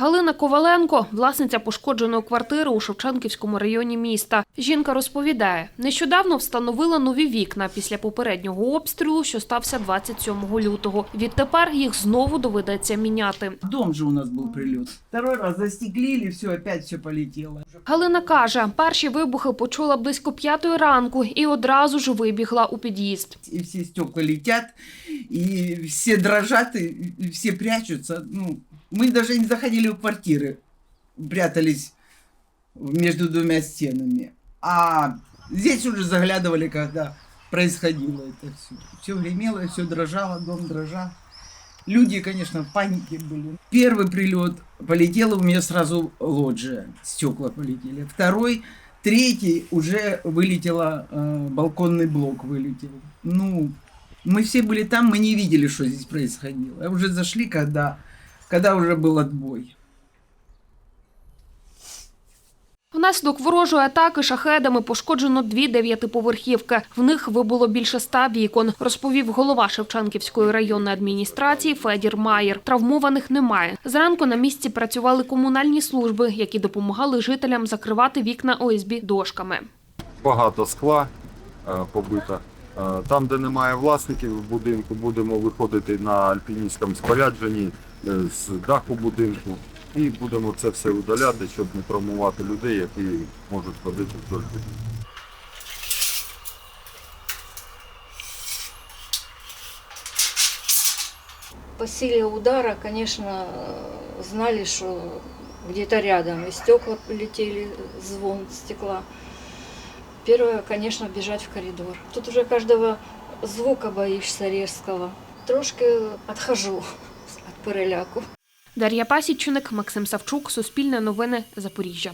Галина Коваленко, власниця пошкодженої квартири у Шевченківському районі міста. Жінка розповідає, нещодавно встановила нові вікна після попереднього обстрілу, що стався 27 лютого. Відтепер їх знову доведеться міняти. Дом же у нас был прилет. Второй раз застеклили, все, опять все полетело. Галина каже, перші вибухи почула близько п'ятої ранку і одразу ж вибігла у під'їзд. И все стекла летят, и все дрожат, и и все прячутся. Ну, мы даже не заходили в квартиры, прятались между двумя стенами. А здесь уже заглядывали, когда происходило это все. Все гремело, все дрожало, дом дрожал. Люди, конечно, в панике были. Первый прилет полетела у меня сразу лоджия, стекла полетели. Второй, третий уже вылетела, э, балконный блок вылетел. Ну, мы все были там, мы не видели, что здесь происходило. А уже зашли, когда, когда уже был отбой. Внаслідок ворожої атаки шахедами пошкоджено дві дев'ятиповерхівки. В них вибуло більше ста вікон, розповів голова Шевченківської районної адміністрації Федір Маєр. Травмованих немає. Зранку на місці працювали комунальні служби, які допомагали жителям закривати вікна ОСБ дошками. багато скла е, побито. Е, Там, де немає власників будинку, будемо виходити на альпіністському спорядженні е, з даху будинку і будемо це все удаляти, щоб не травмувати людей, які можуть ходити вдоль. По силе удара, э, знали, что где-то рядом. И стекла летели, звон стекла. Первое, конечно, бежать в коридор. Тут уже каждого звука боишься резкого. Трошки отхожу от переляку. Дар'я Пасічник, Максим Савчук, Суспільне новини, Запоріжжя.